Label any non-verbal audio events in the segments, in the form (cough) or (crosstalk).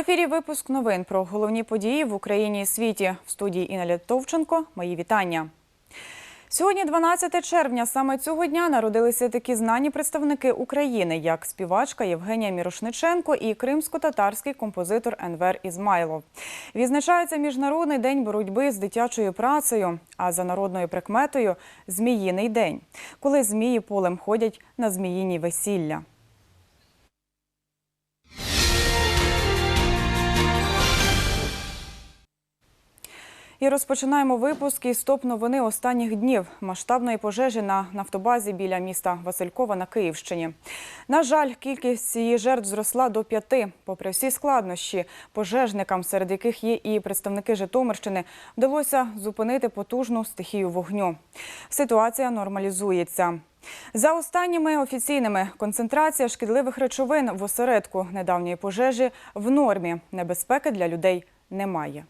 ефірі випуск новин про головні події в Україні і світі. В студії Інна Лятовченко. Мої вітання. Сьогодні, 12 червня, саме цього дня народилися такі знані представники України, як співачка Євгенія Мірошниченко і кримсько-татарський композитор Енвер Ізмайлов. Відзначається міжнародний день боротьби з дитячою працею, а за народною прикметою Зміїний день, коли змії полем ходять на зміїні весілля. І розпочинаємо випуск із топ новини останніх днів масштабної пожежі на нафтобазі біля міста Василькова на Київщині. На жаль, кількість її жертв зросла до п'яти. Попри всі складнощі, пожежникам, серед яких є і представники Житомирщини, вдалося зупинити потужну стихію вогню. Ситуація нормалізується. За останніми офіційними концентрація шкідливих речовин в осередку недавньої пожежі в нормі. Небезпеки для людей немає.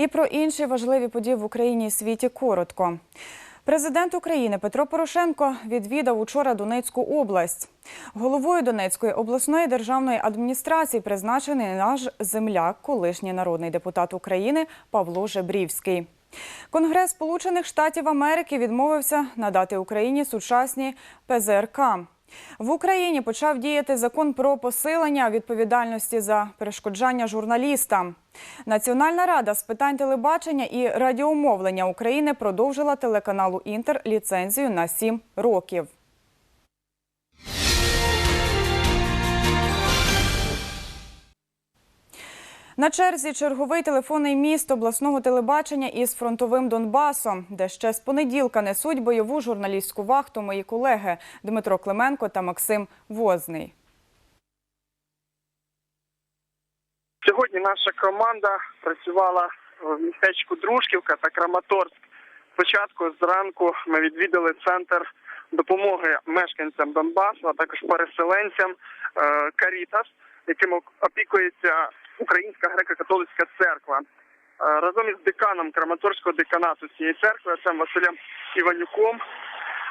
І про інші важливі події в Україні і світі коротко. Президент України Петро Порошенко відвідав учора Донецьку область. Головою Донецької обласної державної адміністрації призначений наш земляк, колишній народний депутат України Павло Жебрівський. Конгрес Сполучених Штатів Америки відмовився надати Україні сучасні ПЗРК. В Україні почав діяти закон про посилення відповідальності за перешкоджання журналістам. Національна рада з питань телебачення і радіомовлення України продовжила телеканалу Інтер ліцензію на 7 років. На черзі черговий телефонний міст обласного телебачення із фронтовим Донбасом, де ще з понеділка несуть бойову журналістську вахту мої колеги Дмитро Клименко та Максим Возний. Сьогодні наша команда працювала в містечку Дружківка та Краматорськ. Спочатку зранку ми відвідали центр допомоги мешканцям Донбасу, а також переселенцям е, Карітас, яким опікується Українська греко-католицька церква. Е, Разом із деканом Краматорського деканату цієї церкви, отцем Василем Іванюком,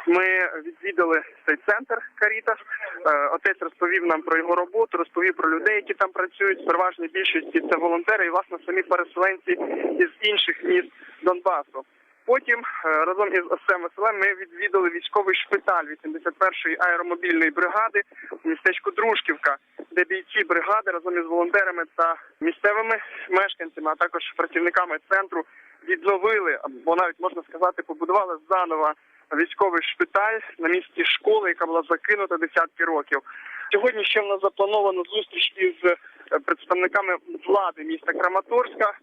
ми відвідали цей центр Карітас. Е, Отець розповів нам про його роботу, розповів про людей, які там працюють. Переважно більшості це волонтери і власне самі переселенці із інших міст Донбасу. Потім е, разом із отцем Василем ми відвідали військовий шпиталь 81-ї аеромобільної бригади у містечку Дружківка, де бійці бригади разом із волонтерами та місцевими мешканцями, а також працівниками центру відновили або навіть можна сказати, побудували заново військовий шпиталь на місці школи, яка була закинута десятки років. Сьогодні ще в нас заплановано зустріч із е, представниками влади міста Краматорська.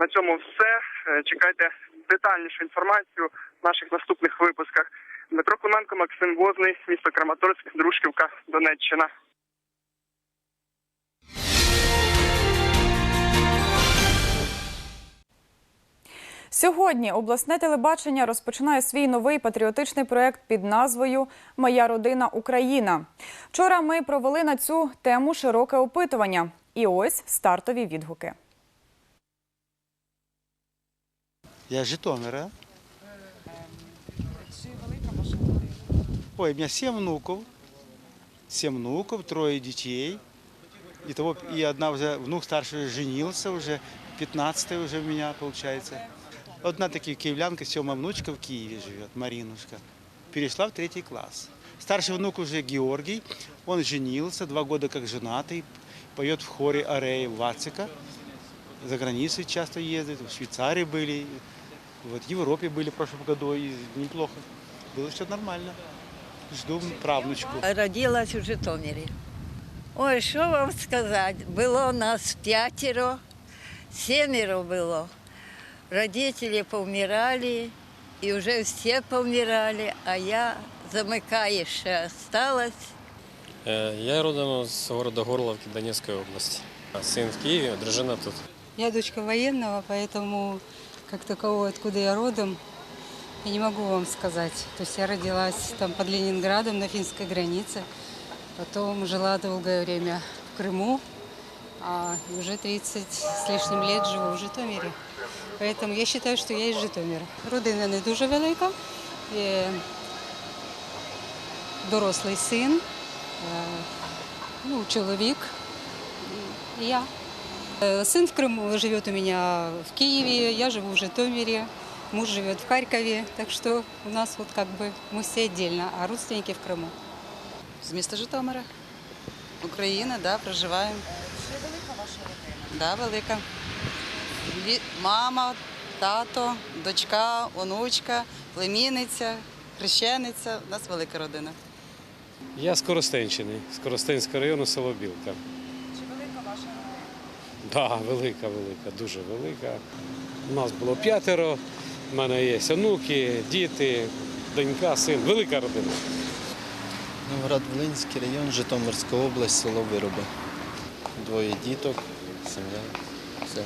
На цьому все. Е, Чекайте детальнішу інформацію в наших наступних випусках. Дмитро Клименко, Максим Возний, місто Краматорськ, Дружківка, Донеччина. Сьогодні обласне телебачення розпочинає свій новий патріотичний проект під назвою Моя родина Україна. Вчора ми провели на цю тему широке опитування. І ось стартові відгуки. Я з Житомира. Ой, у меня семь внуков. Семь внуков, трое детей. И, того, и одна уже, внук старший женился уже, 15 уже у меня получается. Одна таки киевлянка, сема внучка в Киеве живет, Маринушка. Перешла в третий класс. Старший внук уже Георгий, он женился, два года как женатый, поет в хоре Ареи Вацика. За границей часто ездит, в Швейцарии были, вот в Европе были в прошлом году, и неплохо. Было все нормально. Жду правнучку. Родилась у Житомирі. Ой, що вам сказати? Було нас п'ятеро, семеро було. Родители повмирали, і вже всі повмирали, а я замикаюча осталась. Е, Я родом з города Горловки Донецької області. Син в Києві, дружина тут. Я дочка военного, поэтому как такового, откуда я родом, я не могу вам сказать. То есть я родилась там под Ленинградом на финской границе, потом жила долгое время в Крыму, а уже 30 с лишним лет живу в Житомире. Поэтому я считаю, что я из Житомира. Родина не дуже велика. І дорослий син, е, ну, чоловік і я. Э, Сын в Крыму живет у меня в Киеве, я живу в Житомире, муж живет в Харькове, так что у нас вот как бы мы все отдельно, а родственники в Крыму. З міста Житомира. Україна, да, проживаємо. Чи велика ваша родина? Да, велика. Ві- Мама, тато, дочка, онучка, племінниця, хрещениця. У нас велика родина. Я з Коростенщини, з Коростенського району, село Білка. Так, (laughs) да, велика, велика, дуже велика. У нас було п'ятеро, в мене є онуки, діти, донька, син. Велика родина. Новоград-Волинський район, Житомирська область, село Вироби. Двоє діток, сім'я. Все.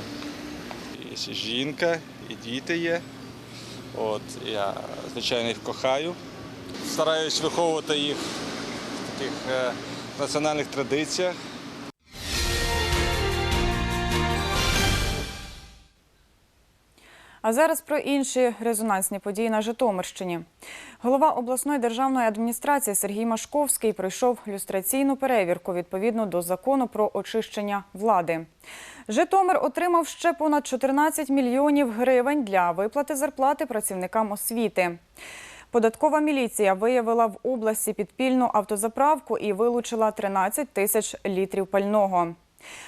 Ще жінка, і діти є. От, я, звичайно, їх кохаю. Стараюсь виховувати їх в таких е, національних традиціях. А зараз про інші резонансні події на Житомирщині. Голова обласної державної адміністрації Сергій Машковський пройшов люстраційну перевірку відповідно до закону про очищення влади. Житомир отримав ще понад 14 мільйонів гривень для виплати зарплати працівникам освіти. Податкова міліція виявила в області підпільну автозаправку і вилучила 13 тисяч літрів пального.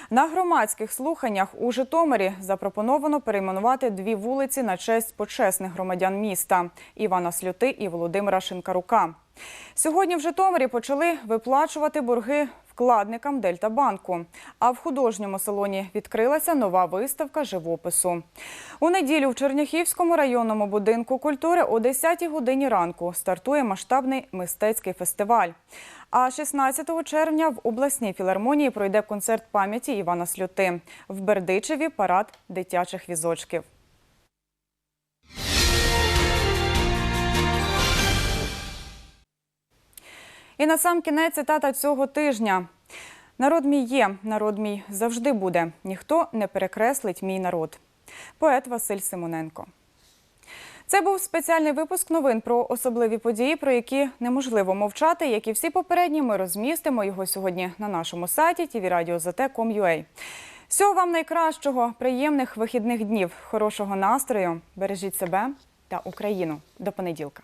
На громадських слуханнях у Житомирі запропоновано перейменувати дві вулиці на честь почесних громадян міста Івана Сльоти і Володимира Шинкарука. Сьогодні в Житомирі почали виплачувати борги вкладникам Дельтабанку. А в художньому салоні відкрилася нова виставка живопису. У неділю в Черняхівському районному будинку культури о 10-й годині ранку стартує масштабний мистецький фестиваль. А 16 червня в обласній філармонії пройде концерт пам'яті Івана Сльоти. В Бердичеві парад дитячих візочків. І на сам кінець цитата цього тижня. Народ мій є, народ мій завжди буде. Ніхто не перекреслить мій народ. Поет Василь Симоненко. Це був спеціальний випуск новин про особливі події, про які неможливо мовчати. Як і всі попередні, ми розмістимо його сьогодні на нашому сайті tvradio.zt.com.ua. Всього вам найкращого, приємних вихідних днів, хорошого настрою. Бережіть себе та Україну. До понеділка.